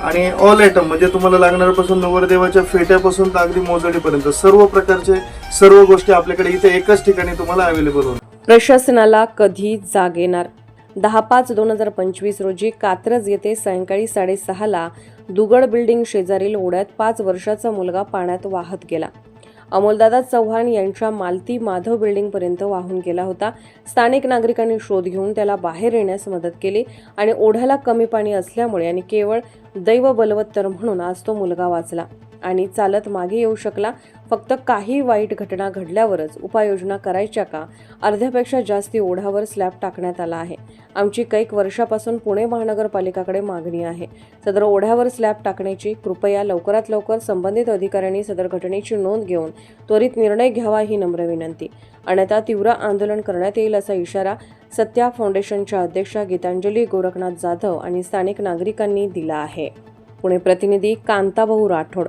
आणि all item म्हणजे तुम्हाला लागणाऱ्यापासून नवरदेवाच्या फेट्यापासून तर अगदी मोजडीपर्यंत सर्व प्रकारचे सर्व गोष्टी आपल्याकडे इथे एकाच ठिकाणी तुम्हाला अवेलेबल होणार. प्रशासनाला कधी जाग येणार? दहा पाच दोन हजार पंचवीस रोजी कात्रज येथे सायंकाळी साडेसहाला दुगड बिल्डिंग शेजारील ओढ्यात पाच वर्षाचा मुलगा पाण्यात वाहत गेला. अमोलदादा चव्हाण यांच्या मालती माधव बिल्डिंगपर्यंत वाहून गेला होता. स्थानिक नागरिकांनी शोध घेऊन त्याला बाहेर येण्यास मदत केली आणि ओढ्याला कमी पाणी असल्यामुळे आणि केवळ दैव बलवत्तर म्हणून आज तो मुलगा वाचला. आणि चालत मागे येऊ शकला फक्त काही वाईट घटना घडल्यावरच उपाययोजना करायच्या का? अर्ध्यापेक्षा जास्ती ओढ्यावर स्लॅब टाकण्यात आला आहे. आमची कैक वर्षापासून पुणे महानगरपालिकाकडे मागणी आहे. सदर ओढ्यावर स्लॅब टाकण्याची कृपया लवकरात लवकर संबंधित अधिकाऱ्यांनी सदर घटनेची नोंद घेऊन त्वरित निर्णय घ्यावा ही नम्र विनंती. अन्यथा तीव्र आंदोलन करण्यात येईल असा इशारा सत्या फाउंडेशनच्या अध्यक्षा गीतांजली गोरखनाथ जाधव आणि स्थानिक नागरिकांनी दिला आहे. पुणे प्रतिनिधी कांताभाऊ राठोड